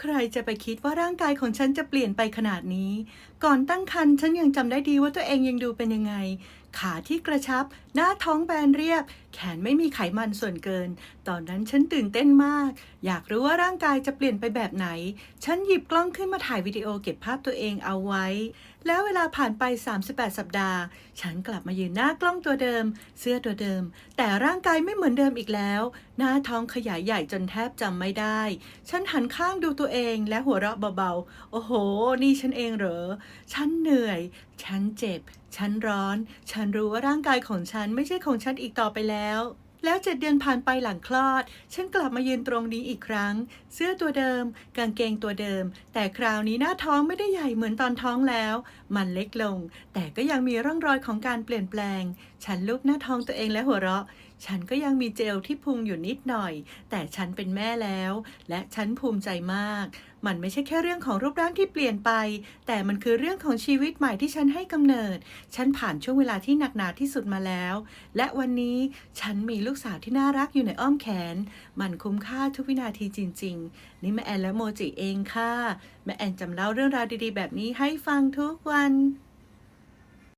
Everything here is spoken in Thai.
ใครจะไปคิดว่าร่างกายของฉันจะเปลี่ยนไปขนาดนี้ ก่อนตั้งครรภ์ฉันยังจำได้ดีว่าตัวเองยังดูเป็นยังไงขาที่กระชับ หน้าท้องแบนเรียบ แขนไม่มีไขมันส่วนเกิน ตอนนั้นฉันตื่นเต้นมาก อยากรู้ว่าร่างกายจะเปลี่ยนไปแบบไหน ฉันหยิบกล้องขึ้นมาถ่ายวิดีโอเก็บภาพตัวเองเอาไว้ แล้วเวลาผ่านไป 38 สัปดาห์ ฉันกลับมายืนหน้ากล้องตัวเดิม เสื้อตัวเดิม แต่ร่างกายไม่เหมือนเดิมอีกแล้ว หน้าท้องขยายใหญ่จนแทบจำไม่ได้ ฉันหันข้างดูตัวเองและหัวเราะเบาๆ โอ้โห นี่ฉันเองเหรอ ฉันเหนื่อย ฉันเจ็บ ฉันร้อน ฉันรู้ว่าร่างกายของฉันไม่ใช่ของฉันอีกต่อไปแล้ว แล้วเจ็ดเดือนผ่านไปหลังคลอด ฉันกลับมายืนตรงนี้อีกครั้ง เสื้อตัวเดิม กางเกงตัวเดิม แต่คราวนี้หน้าท้องไม่ได้ใหญ่เหมือนตอนท้องแล้ว มันเล็กลง แต่ก็ยังมีร่องรอยของการเปลี่ยนแปลง ฉันลูบหน้าท้องตัวเองและหัวเราะ ฉันก็ยังมีเจลที่พุงอยู่นิดหน่อย แต่ฉันเป็นแม่แล้ว และฉันภูมิใจมากมันไม่ใช่แค่เรื่องของรูปร่างที่เปลี่ยนไป แต่มันคือเรื่องของชีวิตใหม่ที่ฉันให้กำเนิด ฉันผ่านช่วงเวลาที่หนักหนาที่สุดมาแล้ว และวันนี้ฉันมีลูกสาวที่น่ารักอยู่ในอ้อมแขน มันคุ้มค่าทุกวินาทีจริง ๆ นี่แม่แอนและโมจิเองค่ะ แม่แอนจำเล่าเรื่องราวดีๆ แบบนี้ให้ฟังทุกวัน